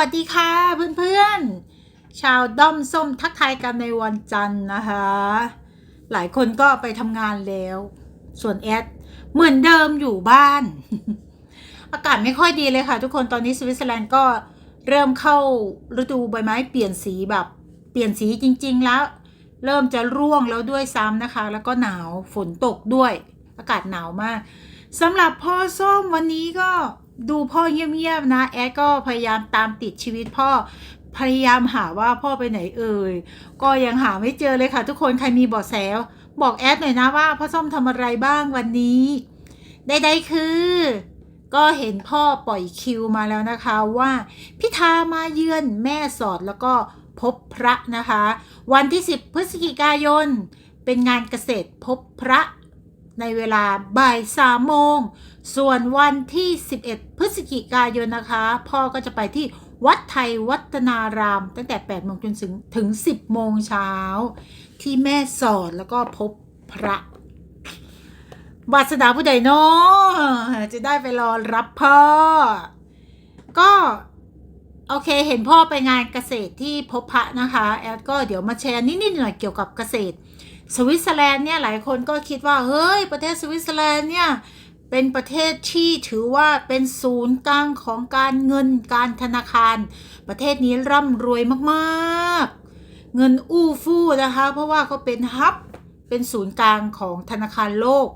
วัสดีค่ะเพื่อนๆ ชาวด้อมส้มทักทายกันในวันจันทร์นะคะ หลายคนก็ไปทำงานแล้ว ส่วนแอดเหมือนเดิมอยู่บ้าน อากาศไม่ค่อยดีเลยค่ะ ทุกคนตอนนี้สวิตเซอร์แลนด์ก็เริ่มเข้าฤดูใบไม้เปลี่ยนสีแบบ เปลี่ยนสีจริง ๆ แล้ว เริ่มจะร่วงแล้วด้วยซ้ำนะคะ แล้วก็หนาวฝนตกด้วย อากาศหนาวมากสำหรับพ่อส้มวันนี้ก็ ดูพ่อเงียบๆนะ แอดก็พยายามตามติดชีวิตพ่อพยายามหาว่าพ่อไปไหนเอ่ย ก็ยังหาไม่เจอเลยค่ะทุกคนใครมีเบาะแสบอกแอดหน่อยนะว่าพ่อส้มทำอะไรบ้างวันนี้ใดๆคือ ก็เห็นพ่อปล่อยคิวมาแล้วนะคะว่าพิธามาเยือนแม่สอดแล้วก็พบพระนะคะ วันที่ 10 พฤศจิกายน เป็นงานเกษตรพบพระ ในเวลาบ่ายสามโมง ส่วนวันที่ 11 พฤศจิกายนนะคะ พ่อก็จะไปที่วัดไทยวัฒนาราม ตั้งแต่8โมงจนถึงถึง 10 โมงเช้า ที่แม่สอดแล้วก็พบพระวาสนาผู้ใดเนาะจะได้ไปรอรับพ่อ ก็ โอเคเห็นพ่อไปงานเกษตรที่พบพระนะคะ แอดก็เดี๋ยวมาแชร์นิดๆหน่อยเกี่ยวกับเกษตร สวิตเซอร์แลนด์เนี่ยหลายคนก็คิดว่าเฮ้ยประเทศสวิตเซอร์แลนด์เนี่ยเป็นประเทศที่ถือว่าเป็นศูนย์กลางของการเงินการธนาคาร ประเทศนี้ร่ำรวยมากๆ เงินอู้ฟู่นะคะ เพราะว่าเขาเป็นฮับเป็นศูนย์กลางของธนาคารโลก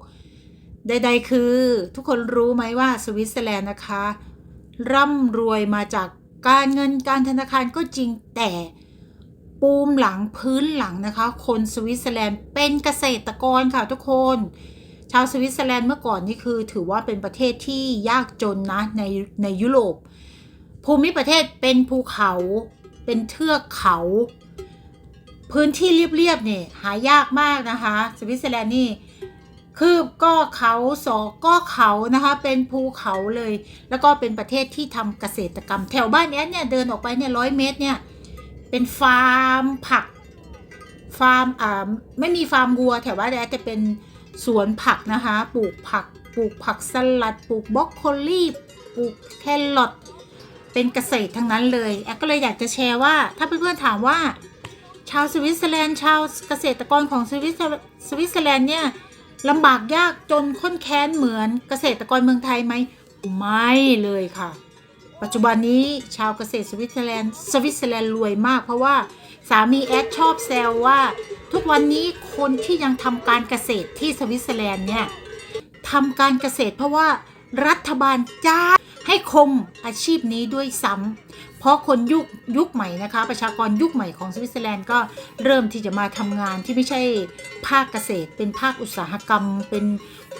ใดๆคือ ทุกคนรู้ไหมว่าสวิตเซอร์แลนด์นะคะ ร่ำรวยมาจากการเงินการธนาคารก็จริงแต่ ปูมหลังพื้นหลังนะคะ คนสวิตเซอร์แลนด์เป็นเกษตรกรค่ะทุกคน ชาวสวิตเซอร์แลนด์เมื่อก่อนนี่คือ ถือว่าเป็นประเทศที่ยากจนนะในในยุโรป ภูมิประเทศเป็นภูเขา เป็นเทือกเขา พื้นที่เรียบๆเนี่ยหายากมากนะคะ สวิตเซอร์แลนด์นี่คือก็เขาสอก็เขานะคะ เป็นภูเขาเลย แล้วก็เป็นประเทศที่ทำเกษตรกรรม แถวบ้านแอดเนี่ยเดินออกไปเนี่ยร้อยเมตรเนี่ย เป็นฟาร์มผัก ฟาร์มอ่าไม่มีฟาร์มวัวแถวบ้านแอดจะเป็นสวนผักนะคะ ปลูกผัก ปลูกผักสลัด ปลูกบรอกโคลีปลูกแครอทเป็นเกษตรทั้งนั้นเลยแอดก็เลยอยากจะแชร์ว่า ถ้าเพื่อนๆถามว่า ชาวสวิตเซอร์แลนด์ชาวเกษตรกรของสวิตเซอร์สวิตเซอร์แลนด์เนี่ยลำบากยากจนค้นแค้นเหมือนเกษตรกรเมืองไทยไหมไม่เลยค่ะ ปัจจุบันนี้ชาวเกษตรสวิตเซอร์แลนด์สวิตเซอร์แลนด์รวยมาก เพราะว่าสามีแอดชอบแซวว่า ทุกวันนี้คนที่ยังทำการเกษตรที่สวิตเซอร์แลนด์เนี่ยทำการเกษตรเพราะว่ารัฐบาลจ้างให้คงอาชีพนี้ด้วยซ้ำเพราะคนยุคยุคใหม่นะคะ ประชากรยุคใหม่ของสวิตเซอร์แลนด์ก็เริ่มที่จะมาทำงานที่ไม่ใช่ภาคเกษตร เป็นภาคอุตสาหกรรม เป็น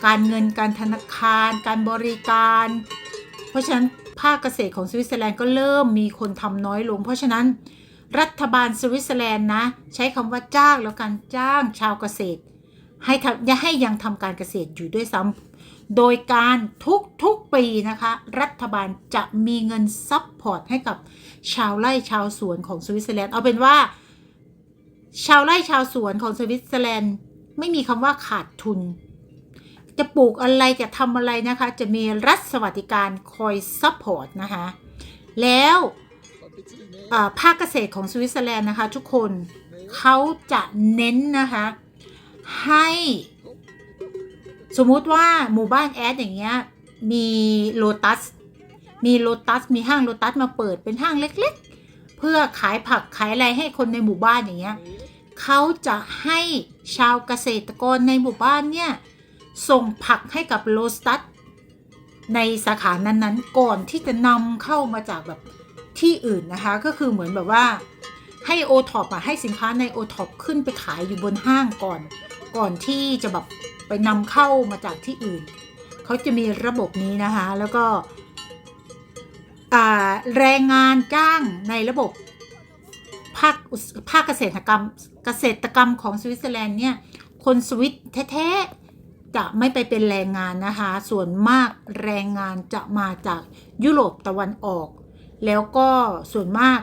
การเงินการธนาคาร การบริการ เพราะฉะนั้น ภาคเกษตรของสวิตเซอร์แลนด์ก็เริ่มมีคนทำน้อยลง เพราะฉะนั้นรัฐบาลสวิตเซอร์แลนด์นะ ใช้คำว่าจ้างแล้วกันจ้างชาวเกษตร ให้ทำให้ยังทำการเกษตรอยู่ด้วยซ้ำโดยการทุกทุกปีนะคะ รัฐบาลจะมีเงินซัพพอร์ตให้กับชาวไร่ชาวสวนของสวิตเซอร์แลนด์เอาเป็นว่า ชาวไร่ชาวสวนของสวิตเซอร์แลนด์ ไม่มีคำว่าขาดทุน จะปลูกอะไรจะทำอะไรนะคะ จะมีรัฐสวัสดิการคอยซัพพอร์ตนะคะ แล้วภาคเกษตรของสวิตเซอร์แลนด์นะคะทุกคนเขาจะเน้นนะคะ ให้สมมุติว่าหมู่บ้านแอดอย่างเงี้ยมีโลตัสมีโลตัสมีห้างโลตัสมาเปิดเป็นห้างเล็กๆ เพื่อขายผักขายอะไรให้คนในหมู่บ้านอย่างเงี้ยเขาจะให้ชาวเกษตรกรในหมู่บ้านเนี่ย ส่งผักให้กับโลตัสในสาขานั้นๆ ก่อนที่จะนำเข้ามาจากแบบที่อื่นนะคะ ก็คือเหมือนแบบว่าให้โอท็อปอะให้สินค้าในโอท็อปขึ้นไปขายอยู่บนห้างก่อน ก่อนที่จะแบบไปนำเข้ามาจากที่อื่น เขาจะมีระบบนี้นะคะ แล้วก็แรงงานจ้างในระบบภาคภาคเกษตรกรรมเกษตรกรรมของสวิตเซอร์แลนด์เนี่ย คนสวิตแท้ๆ จะไม่ไปเป็นแรงงานนะคะ ส่วนมากแรงงานจะมาจากยุโรปตะวันออก แล้วก็ส่วนมาก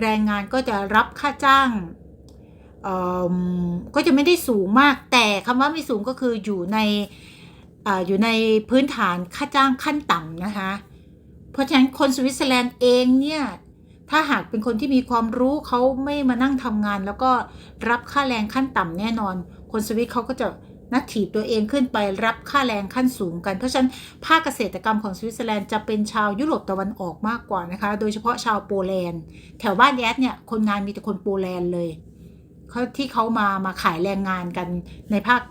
แรงงานก็จะรับค่าจ้างก็จะไม่ได้สูงมาก แต่คำว่าไม่สูงก็คืออยู่ในออยู่ในพื้นฐานค่าจ้างขั้นต่ำนะคะ เพราะฉะนั้นคนสวิตเซอร์แลนด์เองเนี่ย ถ้าหากเป็นคนที่มีความรู้เขาไม่มานั่งทำงาน แล้วก็รับค่าแรงขั้นต่ำแน่นอน คนสวิตเขาก็จะ นักถีบตัวเองขึ้นไปรับค่าแรงขั้นสูงกัน เพราะฉะนั้นภาคเกษตรกรรมของสวิตเซอร์แลนด์จะเป็นชาวยุโรปตะวันออกมากกว่านะคะ โดยเฉพาะชาวโปแลนด์ แถวบ้านแอดเนี่ยคนงานมีแต่คนโปแลนด์เลยเขาที่เขามามาขายแรงงานกันในภาค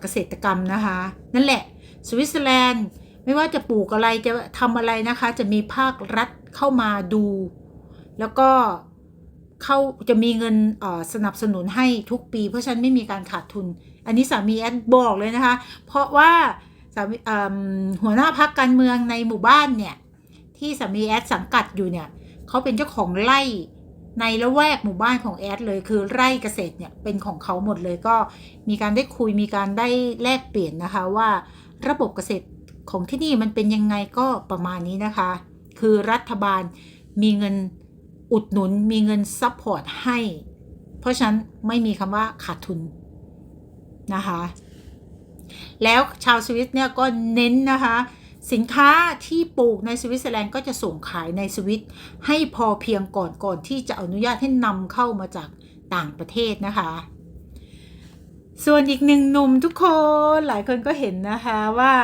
เกษตรกรรมนะคะ นั่นแหละสวิตเซอร์แลนด์ไม่ว่าจะปลูกอะไรจะทำอะไรนะคะ จะมีภาครัฐเข้ามาดู แล้วก็เข้าจะมีเงินสนับสนุนให้ทุกปี เพราะฉะนันไม่มีการขาดทุน อันนี้สามีแอดบอกเลยนะคะ เพราะว่าสามีหัวหน้าพักการเมืองในหมู่บ้านเนี่ยที่สามีแอดสังกัดอยู่เนี่ยเขาเป็นเจ้าของไร่ในละแวกหมู่บ้านของแอดเลยคือไร่เกษตรเนี่ยเป็นของเขาหมดเลยก็มีการได้คุยมีการได้แลกเปลี่ยนนะคะว่าระบบเกษตรของที่นี่มันเป็นยังไงก็ประมาณนี้นะคะ คือรัฐบาลมีเงินอุดหนุนมีเงินซัพพอร์ตให้ เพราะฉะนั้นไม่มีคำว่าขาดทุน นะคะ แล้วชาวสวิตเนี่ยก็เน้นนะคะสินค้าที่ปลูกในสวิตเซอร์แลนด์ก็จะส่งขายในสวิตให้พอเพียงก่อนก่อนที่จะอนุญาตให้นำเข้ามาจากต่างประเทศนะคะ ส่วนอีกหนึ่งหนุ่มทุกคนหลายคนก็เห็นนะคะว่า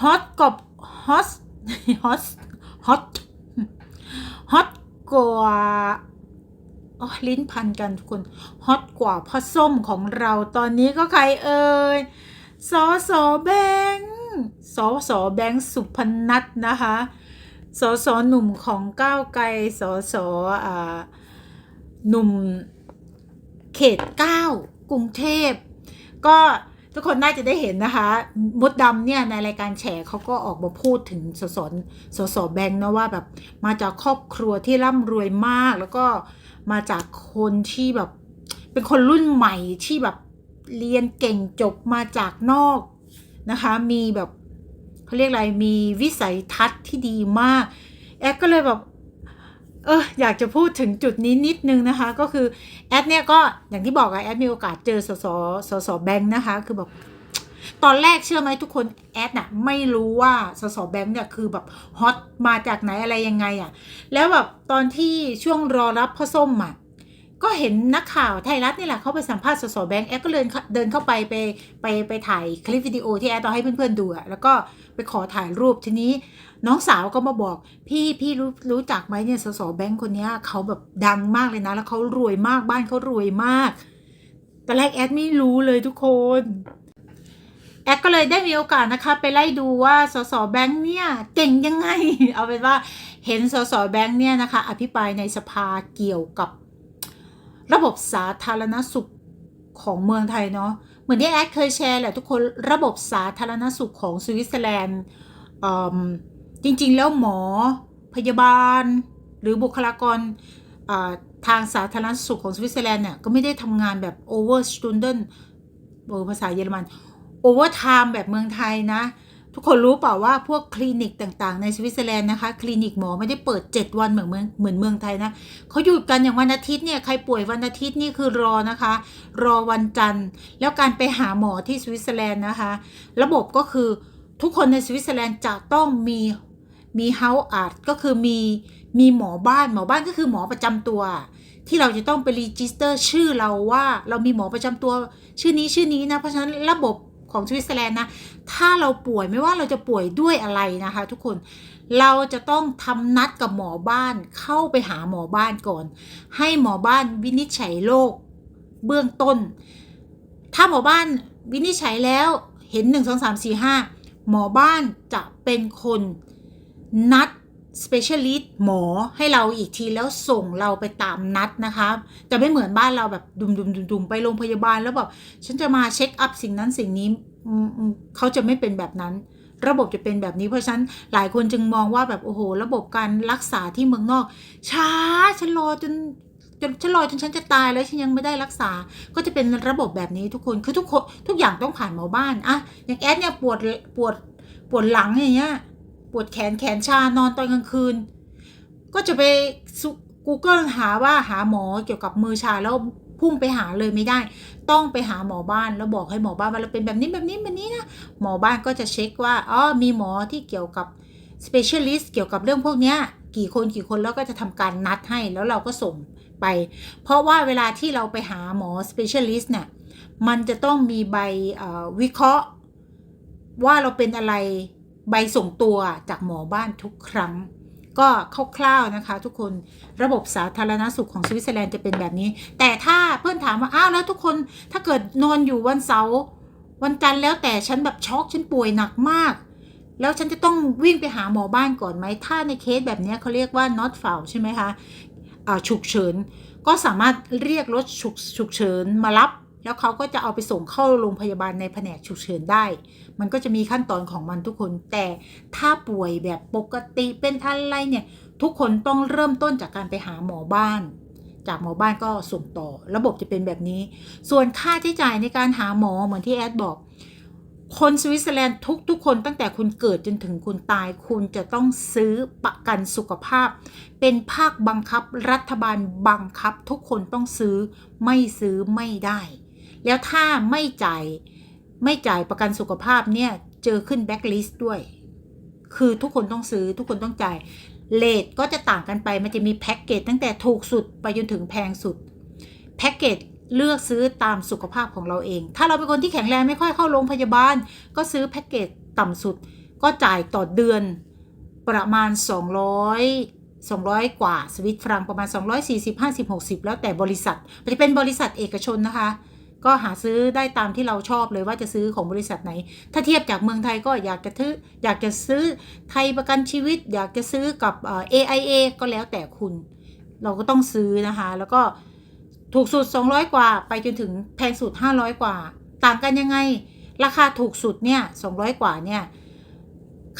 ฮอตกับฮอตฮอตฮอตฮอตกว่า อ๋อลิ้นพันกันทุกคนฮอตกว่าพ่อส้มของเราตอนนี้ก็ใครเอ่ยสอสอแบงสอสอแบงสุพนัทนะคะสอสอหนุ่มของก้าวไกลสอสออ่าหนุ่มเขตเก้ากรุงเทพก็ ทุกคนน่าจะได้เห็นนะคะ มดดำเนี่ยในรายการแฉเขาก็ออกมาพูดถึงสสสสแบงค์นะว่าแบบมาจากครอบครัวที่ร่ำรวยมาก แล้วก็มาจากคนที่แบบ เป็นคนรุ่นใหม่ที่แบบเรียนเก่งจบมาจากนอกนะคะ มีแบบเขาเรียกอะไรมีวิสัยทัศน์ที่ดีมาก แอดก็เลยแบบ เอออยากจะพูดถึงจุดนี้นิดนึงนะคะ ก็คือแอดเนี่ยก็อย่างที่บอกอะแอดมีโอกาสเจอสสสสแบงค์นะคะ คือแบบตอนแรกเชื่อไหมทุกคนแอดน่ะไม่รู้ว่าสสแบงค์เนี่ยคือแบบฮอตมาจากไหนอะไรยังไงอะแล้วแบบตอนที่ช่วงรอรับพ่อส้มอะก็เห็นนักข่าวไทยรัฐนี่แหละเขาไปสัมภาษณ์สสแบงค์แอดก็เดินเดินเข้าไปไปไปไปถ่ายคลิปวิดีโอที่แอดเอาให้เพื่อนๆดูอะแล้วก็ ไปขอถ่ายรูปทีนี้น้องสาวก็มาบอก พี่พี่รู้รู้จักไหมเนี่ยสสแบงค์คนนี้เขาแบบดังมากเลยนะ แล้วเขารวยมากบ้านเขารวยมากตอนแรกแอดไม่รู้เลยทุกคนแอดก็เลยได้มีโอกาสนะคะไปไล่ดูว่าสสแบงค์เนี่ยเก่งยังไง เอาเป็นว่าเห็นสสแบงค์เนี่ยนะคะ อภิปรายในสภาเกี่ยวกับ ระบบสาธารณสุขของเมืองไทยเนาะ มือนที่แอดเคยแชร์แหละทุกคนระบบสาธารณสุขของสวิตเซอร์แลนด์จริง ๆ แล้วหมอพยาบาล หรือบุคลากรทางสาธารณสุขของสวิตเซอร์แลนด์เนี่ยก็ไม่ได้ทำงานแบบโอเวอร์สตูนเดนภาษาเยอรมันโอเวอร์ไทม์แบบเมืองไทยนะ ทุกคนรู้เปล่าว่าพวกคลินิกต่างๆ ในสวิตเซอร์แลนด์นะคะ คลินิกหมอไม่ได้เปิด 7 วันเหมือนเมืองเหมือนเมืองไทยนะเขาหยุดกันอย่างวันอาทิตย์เนี่ยใครป่วยวันอาทิตย์นี่คือรอนะคะ รอวันจันทร์ แล้วการไปหาหมอที่สวิตเซอร์แลนด์นะคะ ระบบก็คือทุกคนในสวิตเซอร์แลนด์จะต้องมีมีเฮาส์อาร์ตก็คือมีมีหมอบ้านหมอบ้านก็คือหมอประจำตัว ที่เราจะต้องไปรีจิสเตอร์ชื่อเราว่าเรามีหมอประจำตัวชื่อนี้ชื่อนี้นะเพราะฉะนั้นระบบ ของสวิตเซอร์แลนด์นะ ถ้าเราป่วยไม่ว่าเราจะป่วยด้วยอะไรนะคะ ทุกคน เราจะต้องทำนัดกับหมอบ้านเข้าไปหาหมอบ้านก่อน ให้หมอบ้านวินิจฉัยโรคเบื้องต้น ถ้าหมอบ้านวินิจฉัยแล้วเห็น1 2 3 4 5หมอบ้านจะเป็นคนนัด specialist หมอให้เราอีกทีแล้วส่งเราไปตามนัดนะคะจะไม่เหมือนบ้านเราแบบดุมดุมดุมดุมไปโรงพยาบาลแล้วแบบฉันจะมาเช็คอัพสิ่งนั้นสิ่งนี้เขาจะไม่เป็นแบบนั้น ระบบจะเป็นแบบนี้เพราะฉะนั้นหลายคนจึงมองว่าแบบโอ้โห ระบบการรักษาที่เมืองนอก ช้าฉันรอจนจนฉันรอจนฉันจะตายแล้วฉันยังไม่ได้รักษา ก็จะเป็นระบบแบบนี้ทุกคนคือทุกคนทุกอย่างต้องผ่านหมอบ้านอะอย่างแอดเนี่ยปวดปวดปวดหลังอย่างเงี้ย ปวดแขนแขนชานอนตอนกลางคืน ก็จะไปซุ Google หาว่าหาหมอเกี่ยวกับมือชาแล้วพุ่งไปหาเลยไม่ได้ ต้องไปหาหมอบ้านแล้วบอกให้หมอบ้านว่าเราเป็นแบบนี้แบบนี้แบบนี้นะหมอบ้านก็จะเช็คว่าอ๋อมีหมอที่เกี่ยวกับ specialist เกี่ยวกับเรื่องพวกนี้กี่คนกี่คนแล้วก็จะทำการนัดให้แล้วเราก็ส่งไป เพราะว่าเวลาที่เราไปหาหมอ specialist เนี่ยมันจะต้องมีใบวิเคราะห์ ว่าเราเป็นอะไร ใบส่งตัวจากหมอบ้านทุกครั้ง ก็คร่าวๆนะคะ ทุกคนระบบสาธารณสุขของสวิตเซอร์แลนด์จะเป็นแบบนี้ แต่ถ้าเพื่อนถามว่าอ้าวแล้วทุกคนถ้าเกิดนอนอยู่วันเสาร์วันจันทร์แล้วแต่ฉันแบบช็อกฉันป่วยหนักมาก แล้วฉันจะต้องวิ่งไปหาหมอบ้านก่อนไหมถ้าในเคสแบบนี้เขาเรียกว่า not f o u l ใช่ไหมคะอ่าฉุกเฉินก็สามารถเรียกรถฉุกฉุกเฉินมารับ แล้วเขาก็จะเอาไปส่งเข้าโรงพยาบาลในแผนกฉุกเฉินได้ มันก็จะมีขั้นตอนของมันทุกคน แต่ถ้าป่วยแบบปกติเป็นอะไรเนี่ย ทุกคนต้องเริ่มต้นจากการไปหาหมอบ้าน จากหมอบ้านก็ส่งต่อ ระบบจะเป็นแบบนี้ ส่วนค่าใช้จ่ายในการหาหมอเหมือนที่แอดบอก คนสวิตเซอร์แลนด์ทุกทุกๆคนตั้งแต่คุณเกิดจนถึงคุณตาย คุณจะต้องซื้อประกันสุขภาพ เป็นภาคบังคับรัฐบาลบังคับ ทุกคนต้องซื้อไม่ซื้อไม่ได้ แล้วถ้าไม่จ่ายไม่จ่ายประกันสุขภาพเนี่ย เจอขึ้นแบ็กลิสต์ด้วย คือทุกคนต้องซื้อทุกคนต้องจ่ายเลทก็จะต่างกันไปมันจะมีแพ็กเกจตั้งแต่ถูกสุดไปจนถึงแพงสุดแพ็กเกจเลือกซื้อตามสุขภาพของเราเอง ถ้าเราเป็นคนที่แข็งแรงไม่ค่อยเข้าโรงพยาบาล ก็ซื้อแพ็กเกจต่ำสุด ก็จ่ายต่อเดือนประมาณ 200 200 กว่าสวิตฟรังประมาณ 240 50 60 แล้วแต่บริษัทจะเป็นบริษัทเอกชนนะคะ ก็หาซื้อได้ตามที่เราชอบเลยว่าจะซื้อของบริษัทไหน ถ้าเทียบจากเมืองไทยก็อยากจะซื้ออยากจะซื้อไทยประกันชีวิต อยากจะซื้อกับเอ่อ AIA ก็แล้วแต่คุณ เราก็ต้องซื้อนะคะ แล้วก็ถูกสุด 200 กว่า ไปจนถึงแพงสุด 500 กว่า ต่างกันยังไง ราคาถูกสุดเนี่ย 200 กว่าเนี่ย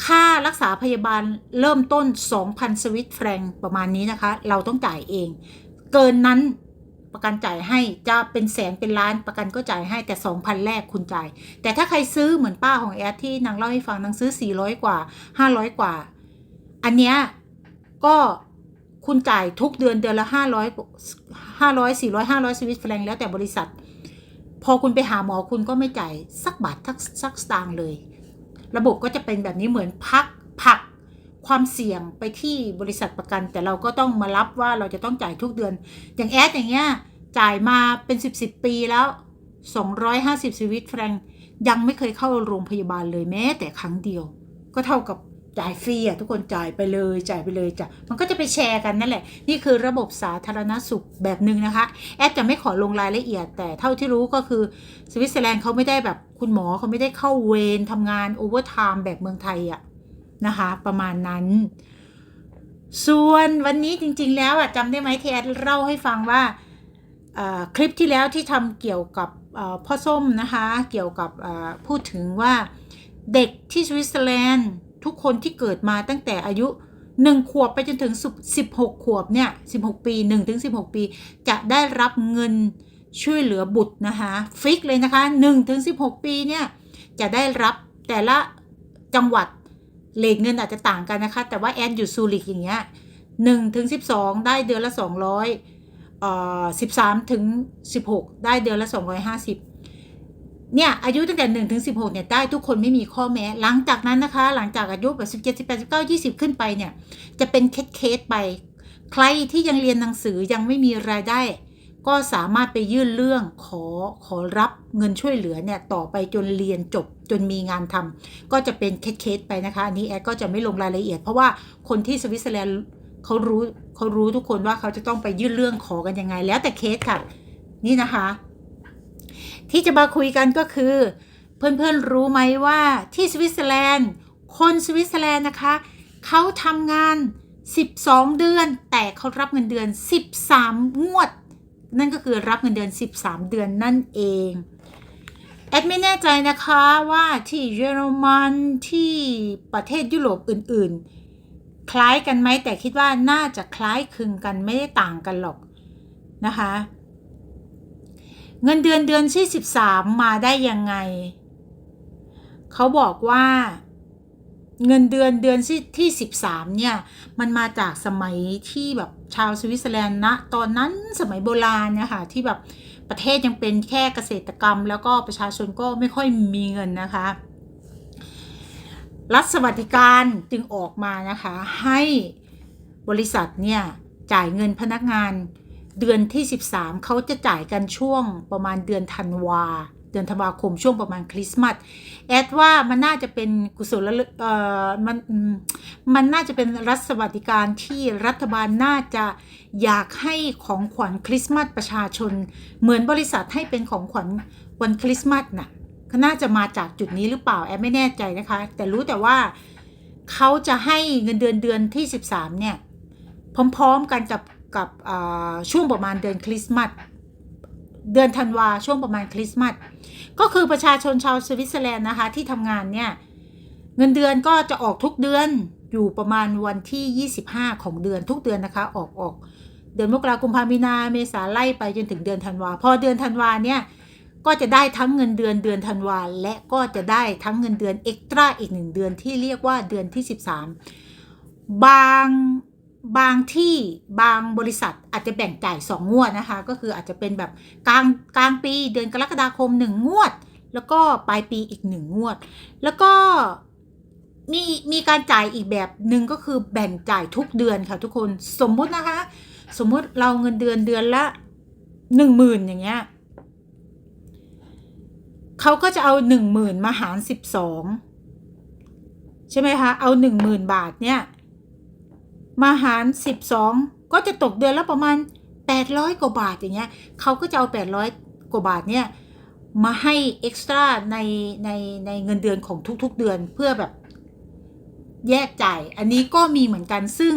ค่ารักษาพยาบาลเริ่มต้น 2,000 สวิตแฟรงค์ประมาณนี้นะคะ เราต้องจ่ายเอง เกินนั้น ประกันจ่ายให้จะเป็นแสนเป็นล้านประกันก็จ่ายให้แต่2,000แรกคุณจ่าย แต่ถ้าใครซื้อเหมือนป้าของแอดที่นางเล่าให้ฟังนางซื้อ 400 กว่า 500 กว่า อันเนี้ยก็คุณจ่ายทุกเดือนเดือนละ 500 500 400 500สวิตแฟรงแล้วแต่บริษัท พอคุณไปหาหมอคุณก็ไม่จ่ายสักบาทสักสักสตางค์เลย ระบบก็จะเป็นแบบนี้เหมือนพักผัก ความเสี่ยงไปที่บริษัทประกัน แต่เราก็ต้องมารับว่าเราจะต้องจ่ายทุกเดือน อย่างแอดอย่างเงี้ยจ่ายมาเป็น 10บสปีแล้ว 250สวิตแฟรงค์ยังไม่เคยเข้าโรงพยาบาลเลยแม้แต่ครั้งเดียว ก็เท่ากับจ่ายฟรีอะทุกคนจ่ายไปเลยจ่ายไปเลยจ้ะมันก็จะไปแชร์กันนั่นแหละ นี่คือระบบสาธารณสุขแบบหนึ่งนะคะ แอดจะไม่ขอลงรายละเอียด แต่เท่าที่รู้ก็คือสวิตเซอร์แลนด์เขาไม่ได้แบบคุณหมอเขาไม่ได้เข้าเวรทำงานโอเวอร์ไทม์แบบเมืองไทยอะ นะคะ ประมาณนั้น ส่วนวันนี้จริง ๆ แล้วอะจำได้ไหมที่แอดเล่าให้ฟังว่าคลิปที่แล้วที่ทำเกี่ยวกับพ่อส้มนะคะ เกี่ยวกับพูดถึงว่าเด็กที่สวิตเซอร์แลนด์ทุกคนที่เกิดมาตั้งแต่อายุ 1 ขวบไปจนถึง 16 ขวบเนี่ย 16 ปี 1 ถึง 16 ปี จะได้รับเงินช่วยเหลือบุตรนะคะ ฟิกเลยนะคะ 1 ถึง 16 ปีเนี่ย จะได้รับแต่ละจังหวัด เลทเงินอาจจะต่างกันนะคะ แต่ว่าแอนอยู่ซูริกอย่างเงี้ย1ถึง12ได้เดือนละ200เอ่อ13ถึง16ได้เดือนละ250เนี่ย อายุตั้งแต่1ถึง16เนี่ย ได้ทุกคนไม่มีข้อแม้ หลังจากนั้นนะคะ หลังจากอายุแบบ17 18 19 20ขึ้นไปเนี่ย จะเป็นเคสเคสไป ใครที่ยังเรียนหนังสือยังไม่มีรายได้ ก็สามารถไปยื่นเรื่องขอขอรับเงินช่วยเหลือเนี่ยต่อไปจนเรียนจบจนมีงานทำก็จะเป็นเคสเคสๆไปนะคะอันนี้แอดก็จะไม่ลงรายละเอียด เพราะว่าคนที่สวิตเซอร์แลนด์เขารู้เขารู้ทุกคนว่าเขาจะต้องไปยื่นเรื่องขอกันยังไง แล้วแต่เคสค่ะ นี่นะคะ ที่จะมาคุยกันก็คือ เพื่อนๆรู้ไหมว่าที่สวิตเซอร์แลนด์ คนสวิตเซอร์แลนด์นะคะเขาทำงาน 12 เดือน แต่เขารับเงินเดือน 13 งวด นั่นก็คือรับเงินเดือน 13 เดือนนั่นเองแอดไม่แน่ใจนะคะว่าที่เยอรมันที่ประเทศยุโรปอื่นๆ คล้ายกันไหมแต่คิดว่าน่าจะคล้ายคลึงกันไม่ได้ต่างกันหรอกนะคะ เงินเดือนเดือนที่ 13 มาได้ยังไง เขาบอกว่า เงินเดือนเดือนที่ที่13เนี่ย มันมาจากสมัยที่แบบชาวสวิตเซอร์แลนด์นะตอนนั้นสมัยโบราณนี่ยค่ะที่แบบประเทศยังเป็นแค่เกษตรกรรม แล้วก็ประชาชนก็ไม่ค่อยมีเงินนะคะ รัฐสวัสดิการจึงออกมานะคะ ให้บริษัทเนี่ยจ่ายเงินพนักงานเดือนที่ 13 เขาจะจ่ายกันช่วงประมาณเดือนธันวา เดือนธันวาคมช่วงประมาณคริสต์มาสแอดว่ามันน่าจะเป็นกุศลละเอ่อมันมันน่าจะเป็นรัฐสวัสดิการที่รัฐบาลน่าจะอยากให้ของขวัญคริสต์มาสประชาชน เหมือนบริษัทให้เป็นของขวัญวันคริสต์มาสน่ะก็น่าจะมาจากจุดนี้หรือเปล่าแอดไม่แน่ใจนะคะ แต่รู้แต่ว่าเขาจะให้เงินเดือนเดือนที่ 13 เนี่ย พร้อมๆกันกับกับช่วงประมาณเดือนคริสต์มาส เดือนธันวาช่วงประมาณคริสต์มาสก็คือประชาชนชาวสวิตเซอร์แลนด์นะคะที่ทำงานเนี่ย เงินเดือนก็จะออกทุกเดือนอยู่ประมาณวันที่ 25 ของเดือนทุกเดือนนะคะ ออกออกเดือนมกราคมพามีนาเมษาไล่ไปจนถึงเดือนธันวาพอเดือนธันวาเนี่ยก็จะได้ทั้งเงินเดือนเดือนธันวาและก็จะได้ทั้งเงินเดือนเอ็กตร้าอีกหนึ่งเดือนที่เรียกว่าเดือนที่ 13 บาง บางที่บางบริษัทอาจจะแบ่งจ่าย 2 งวดนะคะ ก็คืออาจจะเป็นแบบกลางกลางปีเดือนกรกฎาคม 1 งวด แล้วก็ปลายปีอีก 1 งวด แล้วก็มีมีการจ่ายอีกแบบหนึ่งก็คือแบ่งจ่ายทุกเดือนค่ะทุกคนสมมุตินะคะ สมมุติเราเงินเดือนเดือนละหนึ่งหมื่นอย่างเงี้ยเขาก็จะเอาหนึ่งหมื่นมาหารสิบสองใช่ไหมคะเอาหนึ่งหมื่นบาทเนี่ย มาหารสิบสองก็จะตกเดือนละประมาณแปดร้อยกว่าบาทอย่างเงี้ยเขาก็จะเอาแปดร้อยกว่าบาทเนี่ยมาให้เอ็กซ์ตร้าในในในเงินเดือนของทุกๆเดือนเพื่อแบบแยกจ่าย อันนี้ก็มีเหมือนกันซึ่ง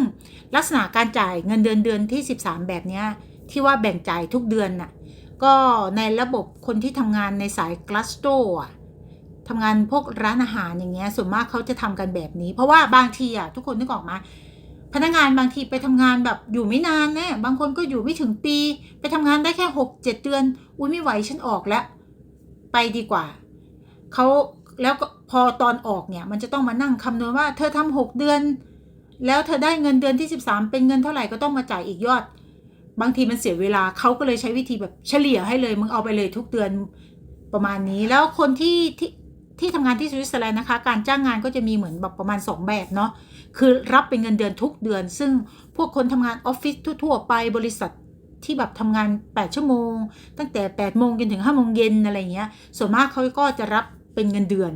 ลักษณะการจ่ายเงินเดือนเดือนที่ 13 แบบเนี้ยที่ว่าแบ่งจ่ายทุกเดือนน่ะก็ในระบบคนที่ทำงานในสายกลาสโตอะทำงานพวกร้านอาหารอย่างเงี้ยส่วนมากเขาจะทำกันแบบนี้ เพราะว่าบางทีอะทุกคนนึกออกมา พนักงานบางทีไปทำงานแบบอยู่ไม่นานแน่บางคนก็อยู่ไม่ถึงปี ไปทำงานได้แค่หกเจ็ดเดือน อุ้ยไม่ไหวฉันออกแล้ว ไปดีกว่าเขาแล้วก็พอตอนออกเนี่ย มันจะต้องมานั่งคำนวณว่า เธอทำหกเดือน แล้วเธอได้เงินเดือนที่สิบสามเป็นเงินเท่าไหร่ก็ต้องมาจ่ายอีกยอด บางทีมันเสียเวลาเขาก็เลยใช้วิธีแบบเฉลี่ยให้เลยมึงเอาไปเลยทุกเดือนประมาณนี้ แล้วคนที่ที่ ที่ทำงานที่สวิตเซอร์แลนด์นะคะ การจ้างงานก็จะมีเหมือนแบบประมาณ 2 แบบเนาะ คือรับเป็นเงินเดือนทุกเดือน ซึ่งพวกคนทำงานออฟฟิศทั่ว ๆ ไปบริษัทที่แบบทำงาน 8 ชั่วโมง ตั้งแต่ 8 โมงจนถึง 5 โมงเย็นอะไรเงี้ย ส่วนมากเขาก็จะรับเป็นเงินเดือน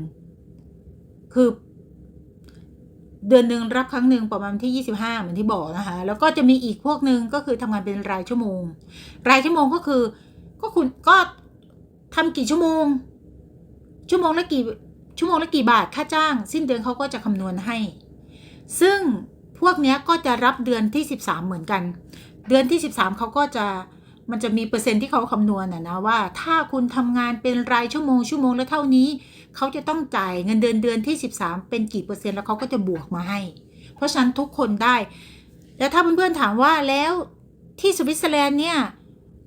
คือ เดือนหนึ่งรับครั้งหนึ่งประมาณที่ 25 เหมือนที่บอกนะคะ แล้วก็จะมีอีกพวกหนึ่งก็คือทำงานเป็นรายชั่วโมง รายชั่วโมงก็คือ ก็คุณก็ทำกี่ชั่วโมง ชั่วโมงละกี่ชั่วโมงละกี่บาทค่าจ้าง สิ้นเดือนเขาก็จะคำนวณให้ ซึ่งพวกเนี้ยก็จะรับเดือนที่ 13 เหมือนกัน เดือนที่ 13เขาก็จะมันจะมีเปอร์เซ็นต์ที่เขาคำนวณนะนะว่า ถ้าคุณทำงานเป็นรายชั่วโมงชั่วโมงละเท่านี้ เขาจะต้องจ่ายเงินเดือนเดือนที่ 13 เป็นกี่เปอร์เซ็นต์แล้วเขาก็จะบวกมาให้ เพราะฉะนั้นทุกคนได้ แล้วถ้าเพื่อนๆถามว่าแล้วที่สวิตเซอร์แลนด์เนี่ย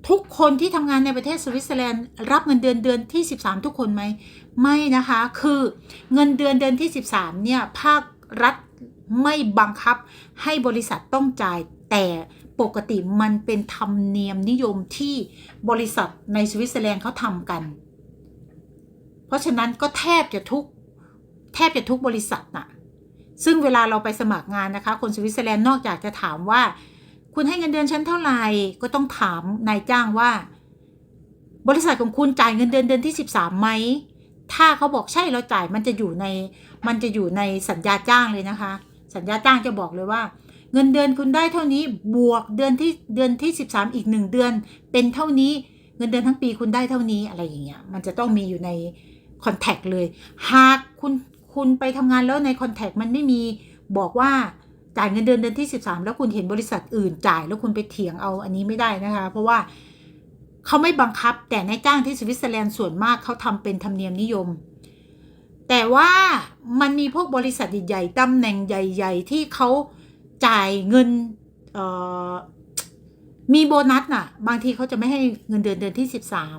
ทุกคนที่ทำงานในประเทศสวิตเซอร์แลนด์รับเงินเดือนเดือนที่ 13 ทุกคนไหม ไม่นะคะ คือเงินเดือนเดือนที่ 13 เนี่ย ภาครัฐไม่บังคับให้บริษัทต้องจ่าย แต่ปกติมันเป็นธรรมเนียมนิยมที่บริษัทในสวิตเซอร์แลนด์เขาทำกัน เพราะฉะนั้นก็แทบจะทุกแทบจะทุกบริษัทน่ะซึ่งเวลาเราไปสมัครงานนะคะ คนสวิตเซอร์แลนด์นอกจากจะถามว่า คุณให้เงินเดือนฉันเท่าไหร่ ก็ต้องถามนายจ้างว่า บริษัทของคุณจ่ายเงินเดือนเดือนที่ 13ไหม ถ้าเขาบอกใช่เราจ่ายมันจะอยู่ใน มันจะอยู่ในสัญญาจ้างเลยนะคะ สัญญาจ้างจะบอกเลยว่า เงินเดือนคุณได้เท่านี้บวกเดือนที่เดือนที่ 13 อีก 1 เดือน เป็นเท่านี้เงินเดือนทั้งปีคุณได้เท่านี้อะไรอย่างเงี้ยมันจะต้องมีอยู่ในคอนแทคเลย หากคุณคุณไปทำงานแล้วในคอนแทคมันไม่มีบอกว่า จ่ายเงินเดือนเดือนที่ 13 แล้วคุณเห็นบริษัทอื่นจ่ายแล้วคุณไปเถียงเอาอันนี้ไม่ได้นะคะ เพราะว่าเขาไม่บังคับแต่นายจ้างที่สวิตเซอร์แลนด์ส่วนมากเขาทำเป็นธรรมเนียมนิยม แต่ว่ามันมีพวกบริษัทใหญ่ๆตำแหน่งใหญ่ ๆ ที่เขาจ่ายเงินมีโบนัสน่ะ บางทีเขาจะไม่ให้เงินเดือนเดือนที่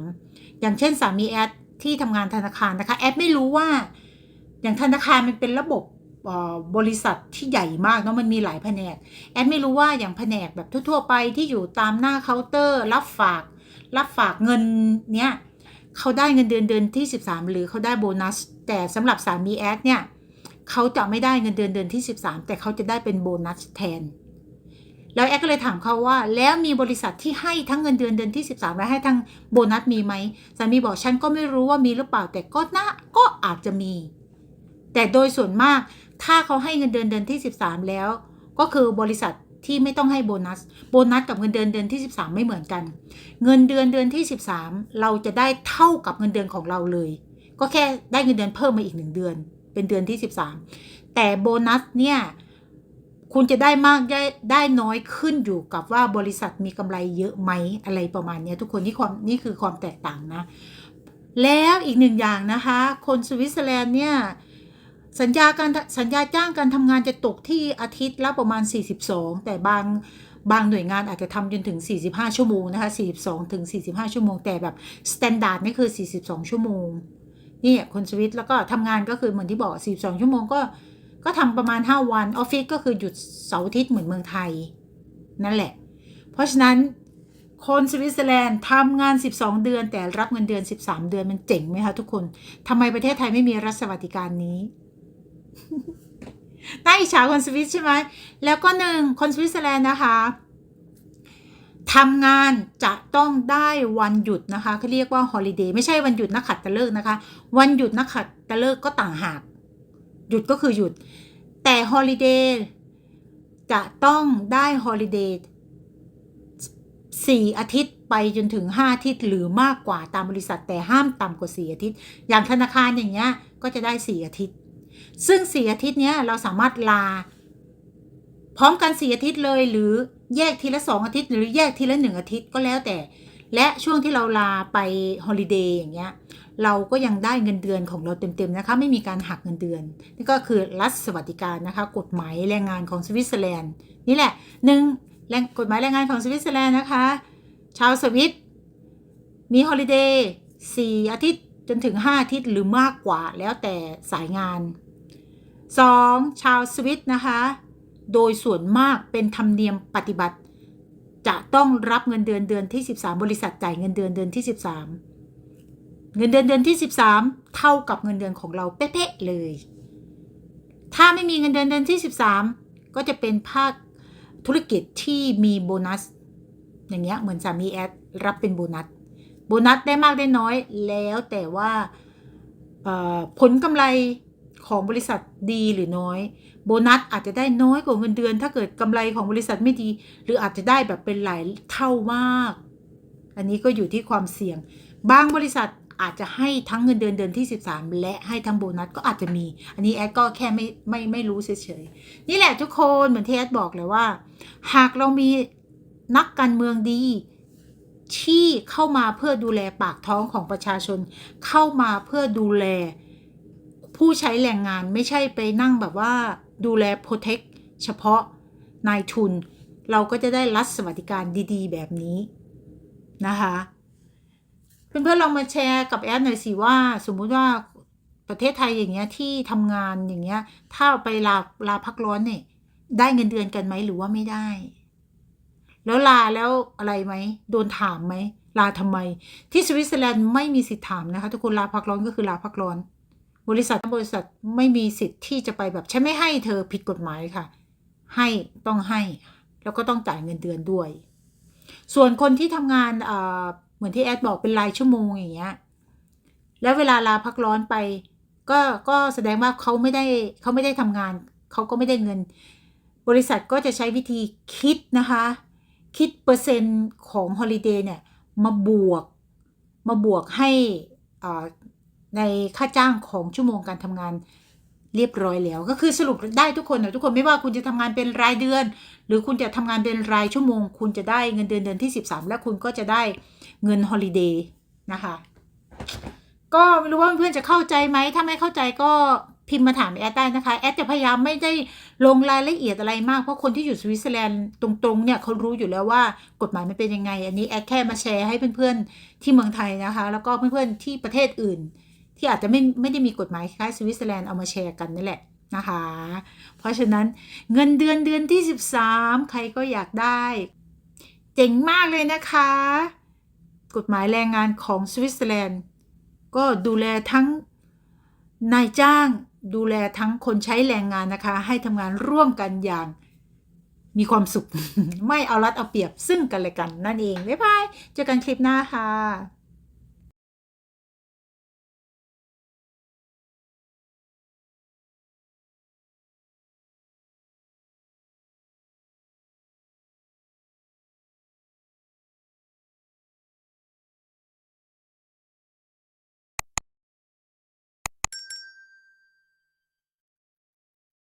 13 อย่างเช่นสามีแอดที่ทำงานธนาคารนะคะ แอดไม่รู้ว่า อย่างธนาคารมันเป็นระบบ บริษัทที่ใหญ่มากเนาะมันมีหลายแผนก แอดไม่รู้ว่าอย่างแผนกแบบทั่วๆไปที่อยู่ตามหน้าเคาน์เตอร์ รับฝาก รับฝากเงินเนี้ยเขาได้เงินเดือนเดือนที่ 13 หรือเขาได้โบนัส แต่สำหรับสามีแอดเนี่ยเขาจะไม่ได้เงินเดือนเดือนที่ 13 แต่เขาจะได้เป็นโบนัสแทน แล้วแอดก็เลยถามเขาว่า แล้วมีบริษัทที่ให้ทั้งเงินเดือนเดือนที่ 13 และให้ทั้งโบนัสมีไหมสามีบอกฉันก็ไม่รู้ว่ามีหรือเปล่าแต่ก็น่าก็อาจจะมี แต่โดยส่วนมาก ถ้าเขาให้เงินเดือนเดือนที่ 13 แล้ว ก็คือบริษัทที่ไม่ต้องให้โบนัส โบนัสกับเงินเดือนเดือนที่ 13 ไม่เหมือนกัน เงินเดือนเดือนที่ 13 เราจะได้เท่ากับเงินเดือนของเราเลย ก็แค่ได้เงินเดือนเพิ่มมาอีกหนึ่งเดือน เป็นเดือนที่ 13 แต่โบนัสเนี่ยคุณจะได้มากได้ได้น้อยขึ้นอยู่กับว่าบริษัทมีกำไรเยอะไหมอะไรประมาณนี้ทุกคนนี่ความนี่คือความแตกต่างนะ แล้วอีกหนึ่งอย่างนะคะ คนสวิตเซอร์แลนด์เนี่ย สัญญาการสัญญาจ้างการทำงานจะตกที่อาทิตย์ละประมาณ 42 แต่บางบางหน่วยงานอาจจะทำจนถึง 45 ชั่วโมงนะคะ42ถึง45 ชั่วโมง แต่แบบสแตนดาร์ดนี่คือ 42 ชั่วโมงนี่คนสวิตแล้วก็ทำงานก็คือเหมือนที่บอก 42 ชั่วโมงก็ก็ทำประมาณ 5 วันออฟฟิศก็คือหยุดเสาร์อาทิตย์เหมือนเมืองไทย นั่นแหละ เพราะฉะนั้นคนสวิตเซอร์แลนด์ทำงาน 12 เดือน แต่รับเงินเดือน 13 เดือนมันเจ๋งไหมคะทุกคนทำไมประเทศไทยไม่มีรัฐสวัสดิการนี้ น่าอิจฉาคนสวิตใช่ไหม แล้วก็หนึ่งคนสวิตเซอร์แลนด์นะคะทำงานจะต้องได้วันหยุดนะคะเขาเรียกว่าฮอลิเดย์ไม่ใช่วันหยุดนักขัดตะเลิกนะคะ วันหยุดนักขัดตะเลิกก็ต่างหาก หยุดก็คือหยุด แต่ฮอลิเดย์จะต้องได้ฮอลิเดย์สี่อาทิตย์ไปจนถึงห้าอาทิตย์หรือมากกว่าตามบริษัทแต่ห้ามต่ำกว่าสี่อาทิตย์ อย่างธนาคารอย่างเงี้ยก็จะได้สี่อาทิตย์ ซึ่งสี่อาทิตย์เนี้ยเราสามารถลา พร้อมกันสี่อาทิตย์เลย หรือแยกทีละสองอาทิตย์ หรือแยกทีละหนึ่งอาทิตย์ก็แล้วแต่ และช่วงที่เราลาไปฮอลิเดย์อย่างเงี้ยเราก็ยังได้เงินเดือนของเราเต็มๆนะคะ ไม่มีการหักเงินเดือน นี่ก็คือรัฐสวัสดิการนะคะ กฎหมายแรงงานของสวิตเซอร์แลนด์นี่แหละหนึ่งแรงกฎหมายแรงงานของสวิตเซอร์แลนด์นะคะ ชาวสวิตมีฮอลิเดย์สี่อาทิตย์จนถึง 5 อาทิตย์หรือมากกว่าแล้วแต่สายงาน 2. ชาวสวิตนะคะ โดยส่วนมากเป็นธรรมเนียมปฏิบัติ จะต้องรับเงินเดือนเดือนที่ 13 บริษัทจ่ายเงินเดือนเดือนที่ 13 เงินเดือนเดือนที่ 13 เท่ากับเงินเดือนของเราเป๊ะๆเลย ถ้าไม่มีเงินเดือนเดือนที่ 13 ก็จะเป็นภาคธุรกิจที่มีโบนัส อย่างเงี้ยเหมือนสามีแอดรับเป็นโบนัส โบนัสได้มากได้น้อยแล้วแต่ว่าผลกำไร ของบริษัทดีหรือน้อย โบนัสอาจจะได้น้อยกว่าเงินเดือน ถ้าเกิดกำไรของบริษัทไม่ดี หรืออาจจะได้แบบเป็นหลายเท่ามาก อันนี้ก็อยู่ที่ความเสี่ยง บางบริษัทอาจจะให้ทั้งเงินเดือนเดือนที่ 13 และให้ทั้งโบนัสก็อาจจะมี อันนี้แอดก็แค่ไม่ไม่ไม่รู้เฉยๆ นี่แหละทุกคนเหมือนที่แอดบอกเลยว่า หากเรามีนักการเมืองดีที่เข้ามาเพื่อดูแลปากท้องของประชาชน เข้ามาเพื่อดูแล ผู้ใช้แรงงานไม่ใช่ไปนั่งแบบว่าดูแลโปรเทคเฉพาะนายทุน เราก็จะได้รัฐสวัสดิการดีๆ แบบนี้นะคะเพื่อนๆลองมาแชร์กับแอดหน่อยสิว่าสมมุติว่าประเทศไทยอย่างเงี้ยที่ทำงานอย่างเงี้ยถ้าไปลาลาพักร้อนเนี่ยได้เงินเดือนกันไหมหรือว่าไม่ได้ แล้วลาแล้วอะไรไหมโดนถามไหมลาทำไม ที่สวิตเซอร์แลนด์ไม่มีสิทธิ์ถามนะคะทุกคนลาพักร้อนก็คือลาพักร้อน บริษัทบริษัทไม่มีสิทธิ์ที่จะไปแบบฉันไม่ให้เธอผิดกฎหมายค่ะ ให้ต้องให้ แล้วก็ต้องจ่ายเงินเดือนด้วย ส่วนคนที่ทำงานเอ่อเหมือนที่แอดบอกเป็นรายชั่วโมงอย่างเงี้ยแล้วเวลาลาพักร้อนไป ก็ก็แสดงว่าเขาไม่ได้เขาไม่ได้ทำงานเขาก็ไม่ได้เงิน บริษัทก็จะใช้วิธีคิดนะคะ คิดเปอร์เซ็นต์ของฮอลิเดย์เนี่ยมาบวกมาบวกให้อ่า ในค่าจ้างของชั่วโมงการทำงานเรียบร้อยแล้ว ก็คือสรุปได้ทุกคนนะทุกคนไม่ว่าคุณจะทำงานเป็นรายเดือน หรือคุณจะทำงานเป็นรายชั่วโมง คุณจะได้เงินเดือนเดือนที่ 13 และคุณก็จะได้เงินฮอลิเดย์นะคะ ก็ไม่รู้ว่าเพื่อนๆจะเข้าใจไหมถ้าไม่เข้าใจก็พิมพ์มาถามแอดได้นะคะ แอดจะพยายามไม่ได้ลงรายละเอียดอะไรมาก เพราะคนที่อยู่สวิตเซอร์แลนด์ตรงๆเนี่ยเขารู้อยู่แล้วว่ากฎหมายมันเป็นยังไง อันนี้แอดแค่มาแชร์ให้เพื่อนๆที่เมืองไทยนะคะ แล้วก็เพื่อนๆที่ประเทศอื่น ที่อาจจะไม่ไม่ได้มีกฎหมายคล้ายสวิตเซอร์แลนด์เอามาแชร์กันนี่แหละนะคะ เพราะฉะนั้นเงินเดือนเดือนที่ 13 ใครก็อยากได้ เจ๋งมากเลยนะคะ กฎหมายแรงงานของสวิตเซอร์แลนด์ก็ดูแลทั้งนายจ้างดูแลทั้งคนใช้แรงงานนะคะ ให้ทำงานร่วมกันอย่างมีความสุข ไม่เอารัดเอาเปรียบซึ่งกันและกันนั่นเอง บ๊ายบาย เจอกันคลิปหน้าค่ะ